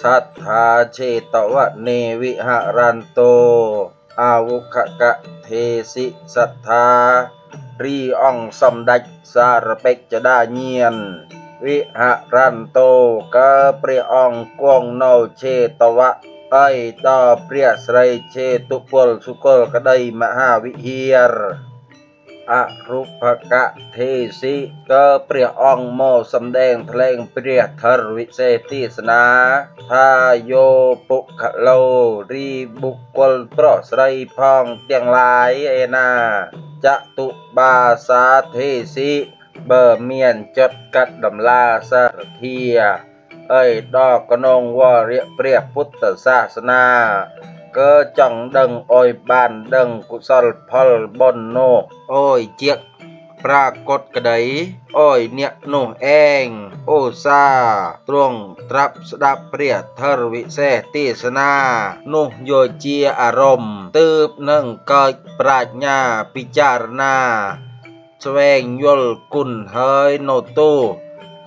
สัทธาเชตวะเนวิหะรันโต อาวุขกะเทสิสัทธา រីអង្គសម្ដេចសារពេចចដាញៀនវិហរន្តោកើព្រះអង្គគង់នៅឆេតវៈអីដល់ព្រះស្រីឆេតុពលសុគលក្តីមហាវិហារ អរូបកៈទេសិកើព្រះអង្គមកសម្ដែងថ្លែងព្រះធរវិសេសទេសនាថាយោពុខឡូរីបុគ្គលប្រុសស្រីផងទាំងឡាយឯណាចតុបាសាទេសិបើមានចិត្តកាត់ដំឡាសារធាអីដល់ក្នុងវរៈព្រះពុទ្ធសាសនា ក៏ចង់ដឹងអុយបានដឹងកុសលផលបុណ្យនោះអុយជាកប្រាកដក្តីអុយអ្នកនោះឯងអូសាទ្រង់ត្រាប់ស្ដាប់ព្រះធរវិសេសទេសនា នោះយកជាអារម្មណ៍ទើបនឹងកើតប្រាជ្ញាពិចារណាស្វែងយល់គុណហើយនៅទូ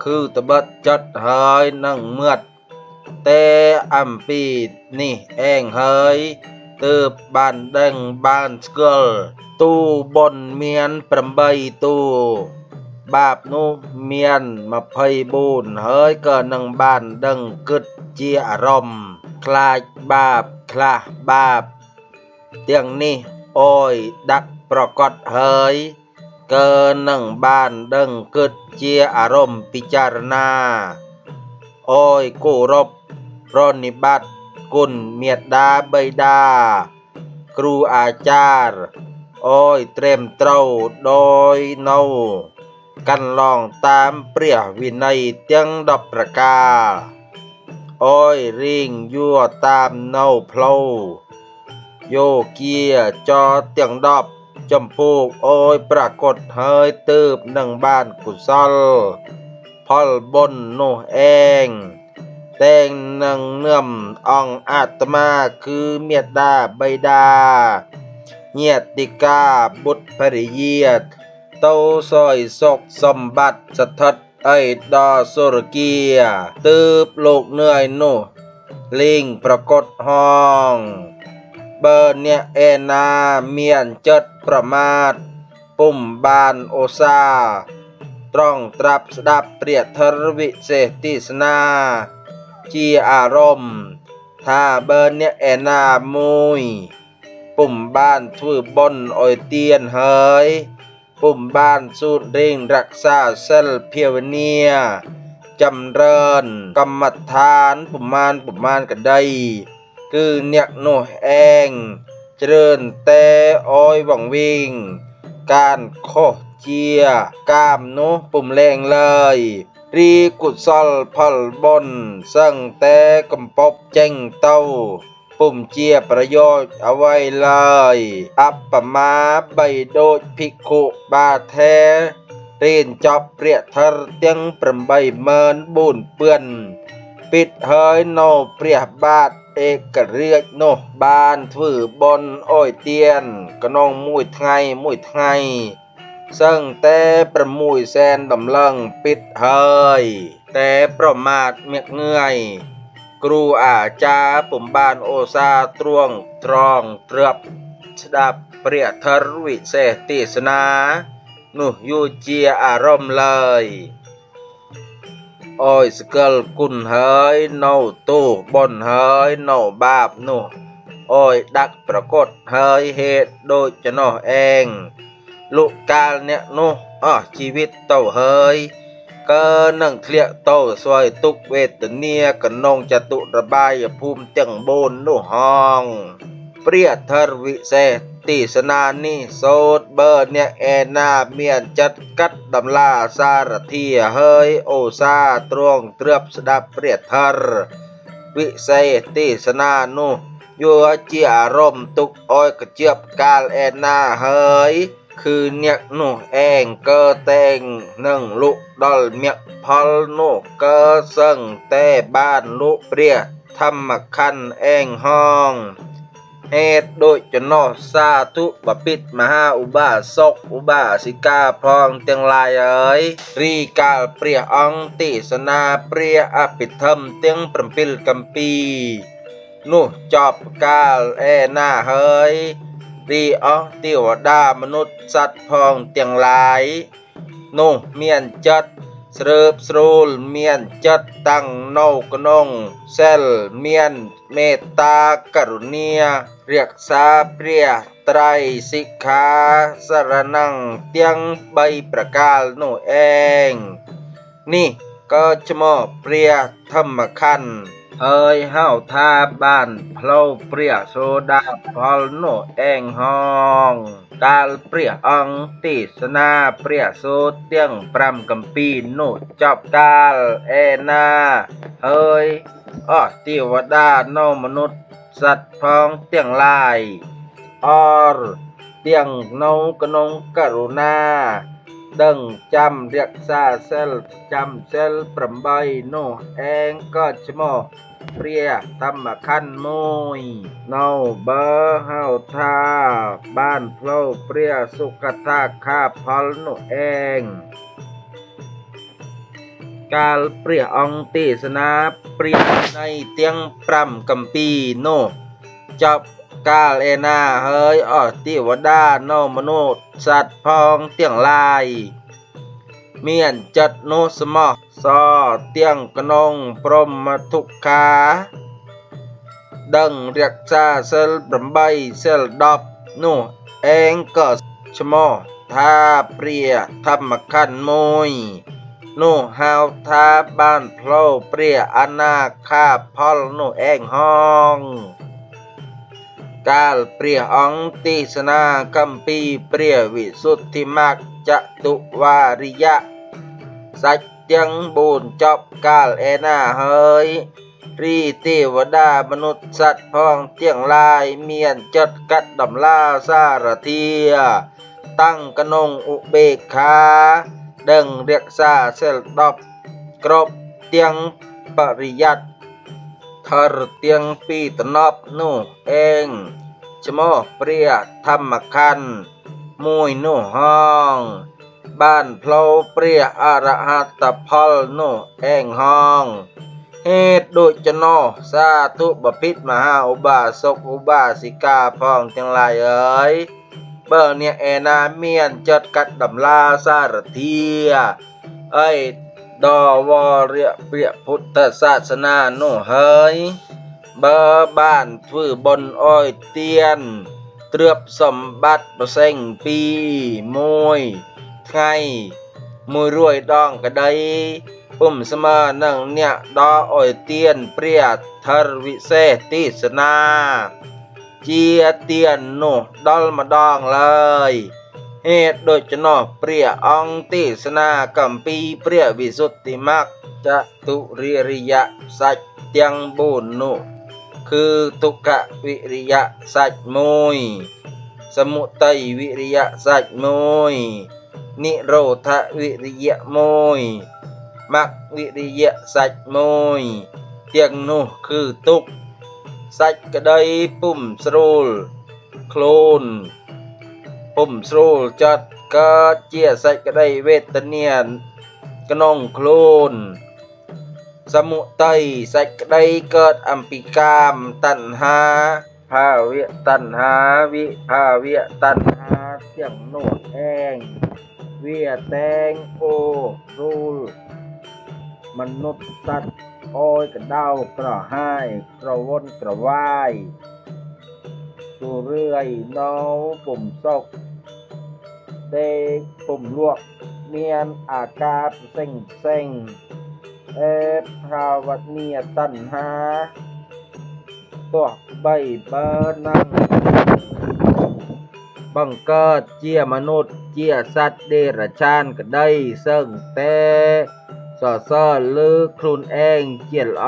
គឺតបិតចិត្តហើយនឹងមឿត តែអំពីនេះឯងហើយទើបបានដឹងបានស្គាល់ទូបុណ្យមាន8ទូ បាបនោះមាន24ហើយក៏នឹងបានដឹងគិតជាអារម្មណ៍ខ្លាចបាបខ្លះបាប ទាំងនេះអយដាក់ប្រកបហើយកើនឹងបានដឹងគិតជាអារម្មណ៍ពិចារណាអយគោរព ប្រនិបត្តិគុណមេត្តាបិតា គ្រូអាចារ្យអយត្រេមត្រូវដោយនៅកាន់ឡងតាមព្រះវិន័យទាំង10ប្រការអយរៀងយួរតាមនៅផ្លូវយោគាចទាំង10ចម្ពោះអយប្រកฏហើយទើបនឹងបានកុសល ផលបុណ្យនោះឯង แดงนังเนื่อมอ่องอาตมาคือเมียดาใบดา เนียติกาบุตรภริเยียดเตาซอยศกสมบัติสถัดไอดอสุรเกียตืบโลกเหนื่อยโนลิงปรากฏห้อง เบอร์เนียเอนาเมียนเจิดประมาท ปุ่มบานโอซา ตรองตรับสดับเปรียดทรวิเศษติสนา បើអ្នកឯណាមានចិត្តប្រមាទពុំបានអូសាត្រង់ត្រាប់ស្ដាប់ព្រះធរវិសេសទេសនាជាអារម្មណ៍ថាបើអ្នកឯណាមួយពុំបានធ្វើបុណ្យអុយទានហើយពុំបានសូត្ររៀងរក្សាសិលភាវនាចម្រើនកម្មដ្ឋានប្រមាណប្រមាណក្តីគឺអ្នកនោះឯងជ្រឿនតែអយវងវិញការខុសជាកាមនោះពុំលែងឡើយ រីកុសលផលបុណ្យសឹងតែកំពប់ចេញទៅពុំជាប្រយោជន៍អ្វីឡើយ អបមាបីដូចភិក្ខុបាថេរៀនចប់ព្រះធរទាំង84000ពឿនปิดហើយនៅព្រះបាទឯករាជ្យនោះបានធ្វើបុណ្យអុយទៀនក្នុងមួយថ្ងៃមួយថ្ងៃ សឹងតែ6សែនដំឡឹងពិតហើយ តែប្រមាទមាក់ងាយគ្រូអាចារ្យពំបានអូសាទ្រង់ត្រង់ត្រឹបស្ដាប់ព្រះធរវិសេសទេសនា នោះយូជាអារម្មណ៍ឡើយអើយសកលគុណហើយនៅទោសបនហើយនៅបាបនោះអើយដាក់ប្រកតហើយហេតុដូចចំណោះឯង លោកកាលអ្នកនោះអស់ជីវិតទៅហើយកើនឹងធ្លាក់តោស្វ័យទុកវេទនាកនងចតុរបាយភូមិទាំង4នោះហងព្រះធរវិសេសទេសនានេះសូតបើអ្នកឯណាមានចិត្តកាត់ដំឡាសារធាហើយអូសាទ្រង់ទ្រើបស្ដាប់ព្រះធរវិសេសទេសនានោះយោជាអារម្មណ៍ទុកអោយកជាបកាលឯណាហើយ គឺអ្នកនោះឯងកើតែងនឹងលុដល់មគ្គផលនោះកើសឹងតែបានលុព្រះធម្មខណ្ឌឯងហងហេតុដូចចំណោះសាធុបពិតមហាឧបាសកឧបាសិកាផងទាំងឡាយអើយរីកាលព្រះអង្គទេសនាព្រះអភិធម្មទាំង7កម្ពី នោះចប់កាលឯណាហើយ រីអស់ទេវតាមនុស្សសត្វផងទាំងឡាយ នោះមានចិត្តស្រើបស្រួលមានចិត្តតាំងនៅក្នុងសិលមានមេត្តាករុណារក្សាព្រះត្រៃសិក្ខាសរណង្ទាំង3ប្រការនោះឯងនេះក៏ឈ្មោះព្រះធម្មខណ្ឌ ហើយហៅថាបានផ្លូវព្រះសូដាផលនោះឯងហងកាលព្រះអង្គទេសនាព្រះសូត្រទាំង5កម្ពីនោះចប់កាលឯណាហើយអស់ទេវតានៅមនុស្សសត្វផងទាំងឡាយអរទាំងនៅក្នុងករុណា ដឹងចាំរក្សាសិលចាំសិល8នោះឯងក៏ឈ្មោះព្រះធម្មខណ្ឌមួយនៅបើហៅថាបានផ្លូវព្រះសុគតាខាផលនោះឯងកាលព្រះអង្គទេសនាព្រះនៃទាំង5កម្ពីនោះចប់ កាលឯណាហើយអស់ទេវតានៅមនុស្សសត្វផងទាំងឡាយមានចិត្តនោះស្មោះសទាំងក្នុងព្រមទុក្ខាដឹងរក្សាសិល8សិល10នោះឯងក៏ឈ្មោះថាព្រះធម្មខណ្ឌមួយនោះហៅថាបានផ្លូវព្រះអនាខាផលនោះឯងហង កាលព្រះអង្គទេសនាកម្ពីព្រះវិសុទ្ធិមគ្គចតុវារិយៈសាច់ទាំង4ចប់កាលឯណាហើយរីទេវតាមនុស្សសត្វផងទាំងឡាយមានចិត្តកាត់ដំឡាសារធាតាំងកនងឧបេក្ខាដឹងរក្សាសិល10គ្រប់ទាំងបរិយ័ត ធរទាំងពីតំណប់នោះឯងឈ្មោះព្រះធម្មខណ្ឌមួយនោះហង បានផ្លូវព្រះអរហត្តផលនោះឯងហងហេតុដូចចំណោះសាធុបពិតមហាឧបាសកឧបាសិកាផងទាំងឡាយអើយបើអ្នកឯណាមានចិត្តកាត់ដំឡាសារធាអី ដល់វរៈព្រះពុទ្ធសាសនានោះហើយបើបានធ្វើបុណ្យអោយទៀនទ្រព្យសម្បត្តិប្រសេងពី1ថ្ងៃ100ដងក្តីពុំស្មើនឹងអ្នកដល់អុយទៀនព្រះធរវិសេសទេសនា ជាទៀននោះដល់ម្ដងឡើយ ហេតុដូច្នោះព្រះអង្គទេសនាកម្ពីព្រះវិសុទ្ធិមគ្គចតុរិរិយសាច់ទាំង4នោះគឺទុក្ខវិរិយសាច់1សមុទ័យវិរិយសាច់1និរោធវិរិយៈមួយមគ្គវិរិយៈសាច់មួយទាំងនោះគឺទុកសាច់ក្តីពុំស្រួលខ្លួន ពុំស្រួលចិត្តកើតជាសាច់ក្តីវេទនាក្នុងខ្លួនសមុទ័យសាច់ក្តីកើតអំពីកាមតណ្ហាភាវៈតណ្ហាវិភាវៈតណ្ហាទាំងនោះឯងវាតែងអូរូលមនុស្សសត្វអោយកដៅក្រហាយក្រវន់ក្រវាយទូរឿយនៅពុំសុ កដេកពុំលក់មានអាការផ្សេងផ្សេងអេភាវនីតណ្ហាទោះបីបើនឹងបង្កើតជាមនុស្សជាសត្វដេរឆានក្តីសឹងតែសរសើរលើខ្លួនឯងជាល្អ